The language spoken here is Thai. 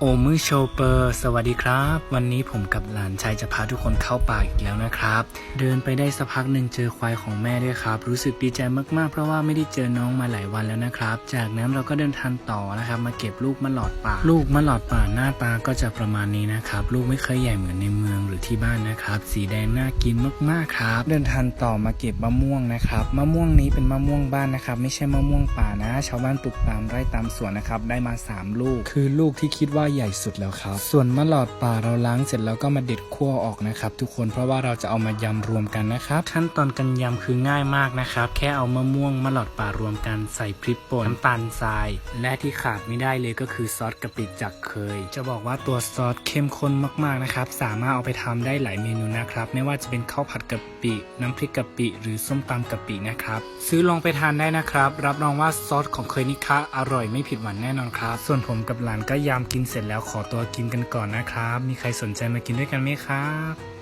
โอมือโชเปอร์ สวัสดีครับ วันนี้ผมกับหลานชายจะพาทุกคนเข้าป่าอีกแล้วนะครับ เดินไปได้สักพักหนึ่งเจอควายของแม่ด้วยครับ รู้สึกดีใจมากๆ เพราะว่าไม่ได้เจอน้องมาหลายวันแล้วนะครับ จากนั้นเราก็เดินทางต่อนะครับ มาเก็บลูกมะหลอดป่า ลูกมะหลอดป่าหน้าตาก็จะประมาณนี้นะครับ ลูกไม่เคยใหญ่เหมือนในเมืองหรือที่บ้านนะครับ สีแดงน่ากินมากๆครับ เดินทางต่อมาเก็บมะม่วงนะครับ มะม่วงนี้เป็นมะม่วงบ้านนะครับ ไม่ใช่มะม่วงป่านะ ชาวบ้านปลูกตามไร่ตามสวนนะครับ ได้มา 3 ลูก คือลูกที่คิดว่าใหญ่สุดแล้วครับ ส่วนมะหลอดป่าเราล้างเสร็จแล้วก็มาเด็ดขั้วออกนะครับ ทุกคนเพราะว่าเราจะเอามายำรวมกันนะครับ ขั้นตอนการยำคือง่ายมากนะครับ แค่เอามะม่วงมะหลอดป่ารวมกันใส่พริกป่นน้ำตาลทราย และที่ขาดไม่ได้เลยก็คือซอสกะปิจากเคย จะบอกว่าตัวซอสเข้มข้นมากๆนะครับสามารถเอาไปทำได้หลายเมนูนะครับ ไม่ว่าจะเป็นข้าวผัดกะปิ น้ำพริกกะปิ หรือส้มตำกะปินะครับซื้อลองไปทานได้นะครับ รับรองว่าซอสของเคยนิคะอร่อยไม่ผิดหวังแน่นอนครับ ส่วนผมกับหลานก็ยามกินเสร็สร็จแล้วขอตัวกินกันก่อนนะครับ มีใครสนใจมากินด้วยกันไหมครับ